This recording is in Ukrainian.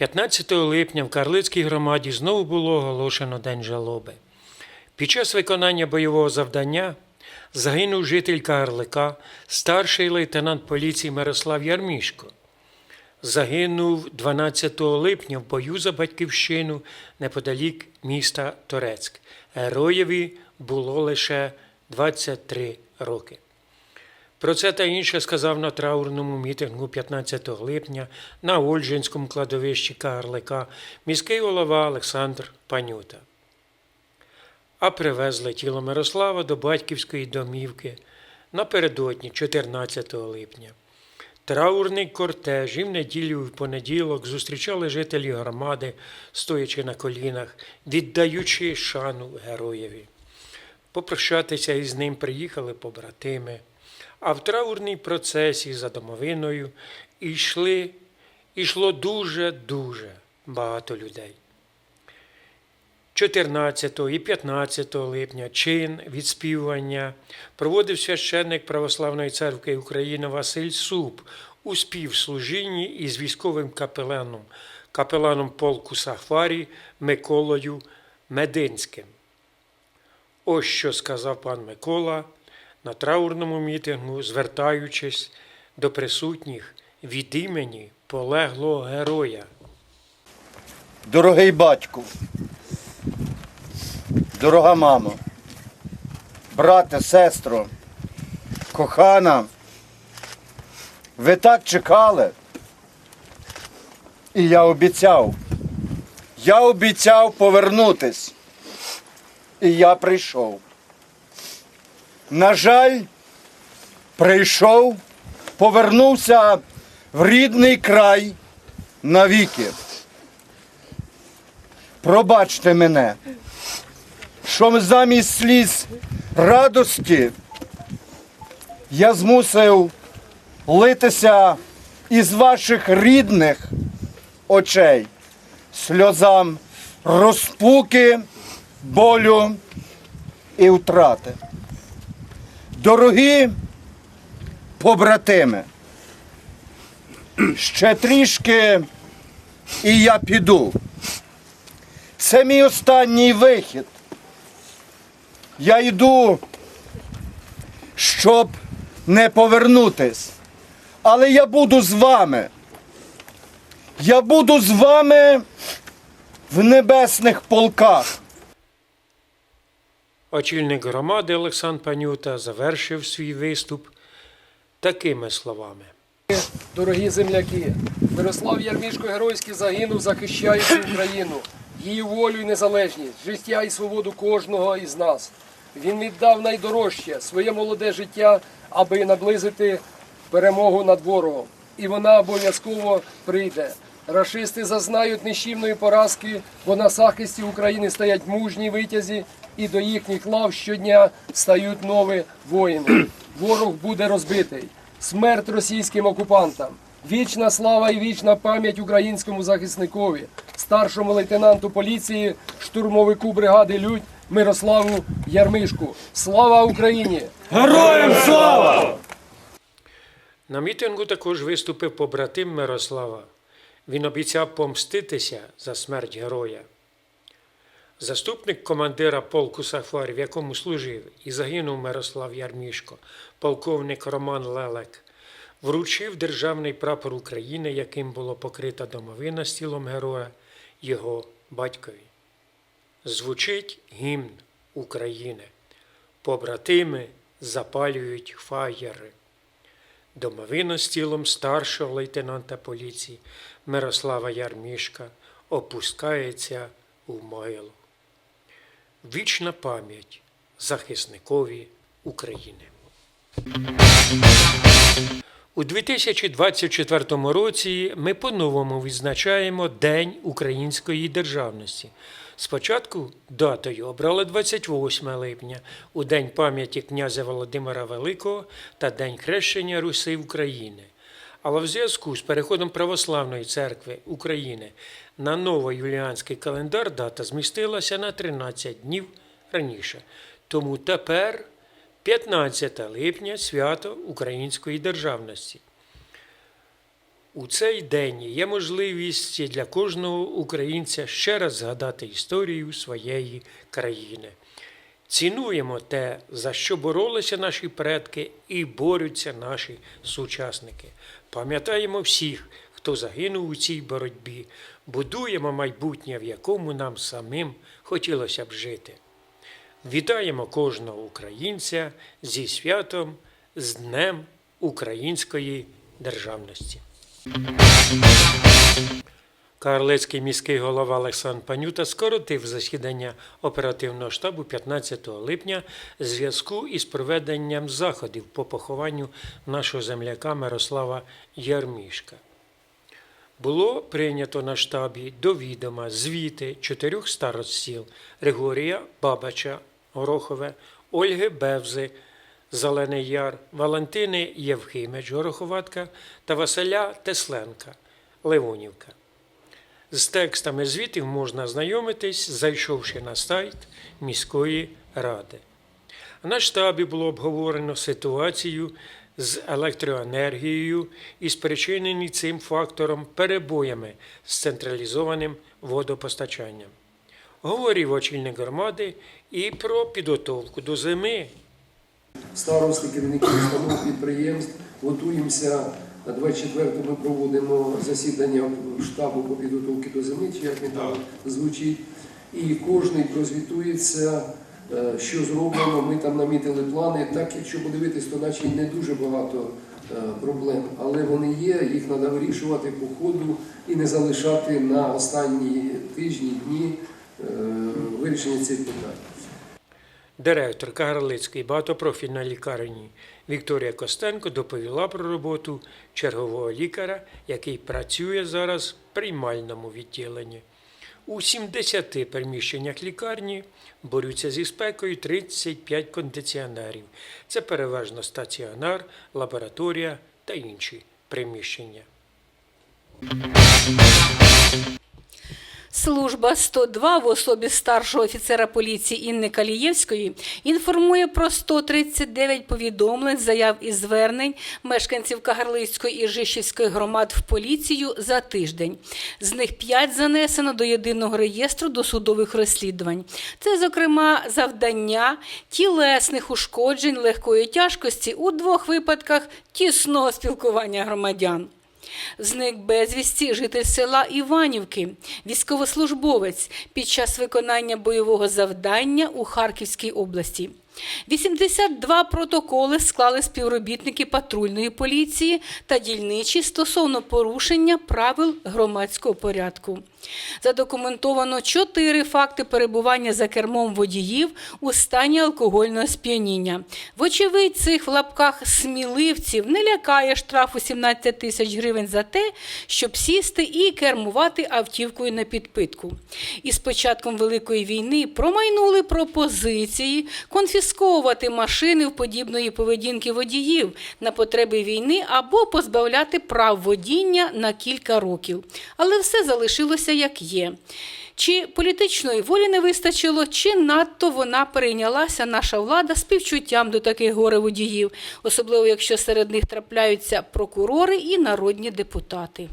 15 липня в Карлицькій громаді знову було оголошено День жалоби. Під час виконання бойового завдання загинув житель Карлика, старший лейтенант поліції Мирослав Ярмішко. Загинув 12 липня в бою за батьківщину неподалік міста Торецьк. Героєві було лише 23 роки. Про це та інше сказав на траурному мітингу 15 липня на Ольжинському кладовищі Карлика міський голова Олександр Панюта. А привезли тіло Мирослава до батьківської домівки напередодні 14 липня. Траурний кортеж і в неділю і в понеділок зустрічали жителі громади, стоячи на колінах, віддаючи шану героєві. Попрощатися із ним приїхали побратими, а в траурній процесі за домовиною йшли, йшло дуже-дуже багато людей. 14 і 15 липня чин відспівання проводив священник Православної церкви України Василь Суп у співслужінні із військовим капеланом, капеланом полку Сафарі Миколою Мединським. Ось що сказав пан Микола на траурному мітингу, звертаючись до присутніх від імені полеглого героя. Дорогий батьку, дорога мамо, брате, сестро, кохана, ви так чекали. І я обіцяв. Я обіцяв повернутись. І я прийшов. На жаль, прийшов, повернувся в рідний край навіки. Пробачте мене, що замість сліз радості я змусив литися із ваших рідних очей сльозам розпуки, болю і втрати. Дорогі побратими, ще трішки і я піду. Це мій останній вихід. Я йду, щоб не повернутись. Але я буду з вами. Я буду з вами в небесних полках. Очільник громади Олександр Панюта завершив свій виступ такими словами. Дорогі земляки, Мирослав Ярмішко геройськи загинув, захищаючи Україну, її волю і незалежність, життя і свободу кожного із нас. Він віддав найдорожче своє молоде життя, аби наблизити перемогу над ворогом. І вона обов'язково прийде. Рашисти зазнають нищівної поразки, бо на захисті України стоять мужні витязі, і до їхніх лав щодня стають нові воїни. Ворог буде розбитий. Смерть російським окупантам. Вічна слава і вічна пам'ять українському захисникові, старшому лейтенанту поліції, штурмовику бригади Людь Мирославу Ярмишку. Слава Україні! Героям слава! На мітингу також виступив побратим Мирослава. Він обіцяв помститися за смерть героя. Заступник командира полку Сафарі, в якому служив і загинув Мирослав Ярмішко, полковник Роман Лелек, вручив державний прапор України, яким було покрита домовина з тілом героя його батькові. Звучить гімн України. Побратими запалюють фаєри. Домовина з тілом старшого лейтенанта поліції Мирослава Ярмішка опускається у могилу. Вічна пам'ять захисникові України. У 2024 році ми по-новому відзначаємо День української державності. Спочатку датою обрали 28 липня у День пам'яті князя Володимира Великого та День хрещення Руси України. Але в зв'язку з переходом Православної церкви України на новоюліанський календар дата змістилася на 13 днів раніше. Тому тепер 15 липня свято Української державності. У цей день є можливість для кожного українця ще раз згадати історію своєї країни. Цінуємо те, за що боролися наші предки і борються наші сучасники. Пам'ятаємо всіх, хто загинув у цій боротьбі, будуємо майбутнє, в якому нам самим хотілося б жити. Вітаємо кожного українця зі святом, з Днем Української державності. Карлицький міський голова Олександр Панюта скоротив засідання оперативного штабу 15 липня в зв'язку із проведенням заходів по похованню нашого земляка Мирослава Ярмішка. Було прийнято на штабі до відома звіти чотирьох старост сіл Григорія Бабача, Горохове, Ольги Бевзи, Зелений Яр, Валентини Євхимич, Гороховатка та Василя Тесленка, Ливонівка. З текстами звітів можна знайомитись, зайшовши на сайт міської ради. На штабі було обговорено ситуацію з електроенергією і спричинені цим фактором перебоями з централізованим водопостачанням. Говорив очільник громади і про підготовку до зими. старости, керівники установ підприємств. Готуємося. На 24 ми проводимо засідання штабу по підготовці до зими, чи як він там звучить. І кожен прозвітується, е, що зроблено. Ми там намітили плани. Так, якщо подивитись, то наче не дуже багато е, проблем, але вони є, їх треба вирішувати по ходу і не залишати на останні тижні, дні е, вирішення цих питань. Директорка Гарлицької багатопрофільної лікарні Вікторія Костенко доповіла про роботу чергового лікаря, який працює зараз в приймальному відділенні. У 70 приміщеннях лікарні борються зі спекою 35 кондиціонерів. Це переважно стаціонар, лабораторія та інші приміщення. Служба 102 в особі старшого офіцера поліції Інни Калієвської інформує про 139 повідомлень, заяв і звернень мешканців Кагарлицької і Жишівської громад в поліцію за тиждень. З них 5 занесено до єдиного реєстру досудових розслідувань. Це, зокрема, завдання тілесних ушкоджень легкої тяжкості у двох випадках тісного спілкування громадян. Зник безвісті житель села Іванівки, військовослужбовець під час виконання бойового завдання у Харківській області. 82 протоколи склали співробітники патрульної поліції та дільничі стосовно порушення правил громадського порядку. Задокументовано 4 факти перебування за кермом водіїв у стані алкогольного сп'яніння. Вочевидь, цих в лапках сміливців не лякає штрафу 17 тисяч гривень за те, щоб сісти і кермувати автівкою на підпитку. І з початком Великої війни промайнули пропозиції конфісковувати машини в подібної поведінки водіїв на потреби війни або позбавляти прав водіння на кілька років. Але все залишилося як є. Чи політичної волі не вистачило, чи надто вона перейнялася наша влада співчуттям до таких горе-водіїв, особливо якщо серед них трапляються прокурори і народні депутати.